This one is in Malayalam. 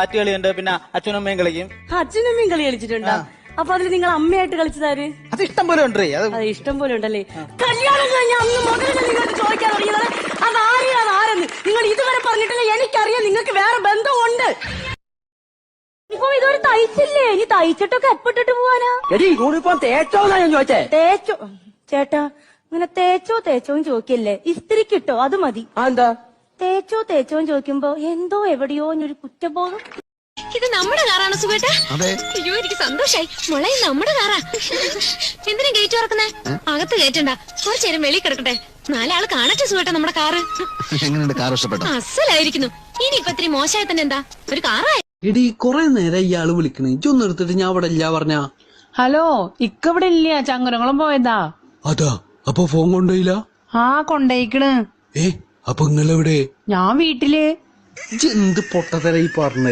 കാറ്റുകളിയുണ്ട് പിന്നെ അച്ഛനും അമ്മയും കളിക്കും. അച്ഛനും അമ്മയും കളി കളിച്ചിട്ടുണ്ടോ? അപ്പൊ അതിൽ നിങ്ങൾ അമ്മയായിട്ട് കളിച്ചതാര് അത് ഇഷ്ടം പോലെ ഉണ്ട് അത് ഇഷ്ടം പോലെ ഉണ്ടല്ലേ? കല്യാണം കഴിഞ്ഞ അന്ന് മുതൽ നിങ്ങൾക്ക് ചോദിക്കാൻ തുടങ്ങിയത് അത് ആരെയാണ് ആരെന്ന്? നിങ്ങൾ ഇതുവരെ പറഞ്ഞിട്ടില്ല എനിക്കറിയാം നിങ്ങൾക്ക് വേറെ ബന്ധമുണ്ട്. ഇപ്പൊ ഇതുവരെ തയ്ച്ചില്ലേ? ഇനി തയ്ച്ചിട്ടൊക്കെ എപ്പിട്ടിട്ട് പോവാനാ? എടി യൂണിഫോം തേച്ചോന്നാ ഞാൻ ചോദിച്ചേ? തേച്ചോ. ചേട്ടാ ഇങ്ങനെ തേച്ചോ തേച്ചോന്ന് ചോദിക്കല്ലേ? ഇസ്തിരിക്കിട്ടോ അത് മതി. എന്താ? തേച്ചോ തേച്ചോ ചോദിക്കുമ്പോ എന്തോ എവിടെയോ ഒരു കുറ്റബോധം. ഇത് നമ്മുടെ കാറാണ് സുഖേട്ട അതെ. അയ്യോ എനിക്ക് സന്തോഷായി. മോളെ ഇത് നമ്മുടെ കാറാ. എന്തിനാ ഗേറ്റ് തുറക്കുന്നേ? അകത്ത് കയറ്റണ്ട. കുറച്ചേരം വെളി കിടക്കട്ടെ. നാലാൾ കാണട്ടെ സുഖേട്ട നമ്മുടെ കാറ്. എങ്ങനെയുണ്ട് കാർ ഇഷ്ടപ്പെട്ടോ? അസലായിരിക്കുന്നു. ഇനി ഇപ്പൊ ഇത്തിരി മോശമായി തന്നെ എന്താ? ഒരു കാറായി. എടി കൊറേ നേരം ഇയാൾ വിളിക്കണേ. ഇജൊന്നും എടുത്തിട്ട് ഞാൻ അവിടെ ഇല്ല പറഞ്ഞ. ഹലോ ഇക്കവിടെ ഇല്ല? ചങ്ങരങ്ങളും പോയതാ. അതാ. അപ്പൊ ഫോൺ കൊണ്ടുപോയില്ല? ആ കൊണ്ടേക്കണ് ഏ? അപ്പൊ നിങ്ങളെവിടെ? ഞാൻ വീട്ടിൽ. എന്ത് പൊട്ടത്തര ഈ പറഞ്ഞത്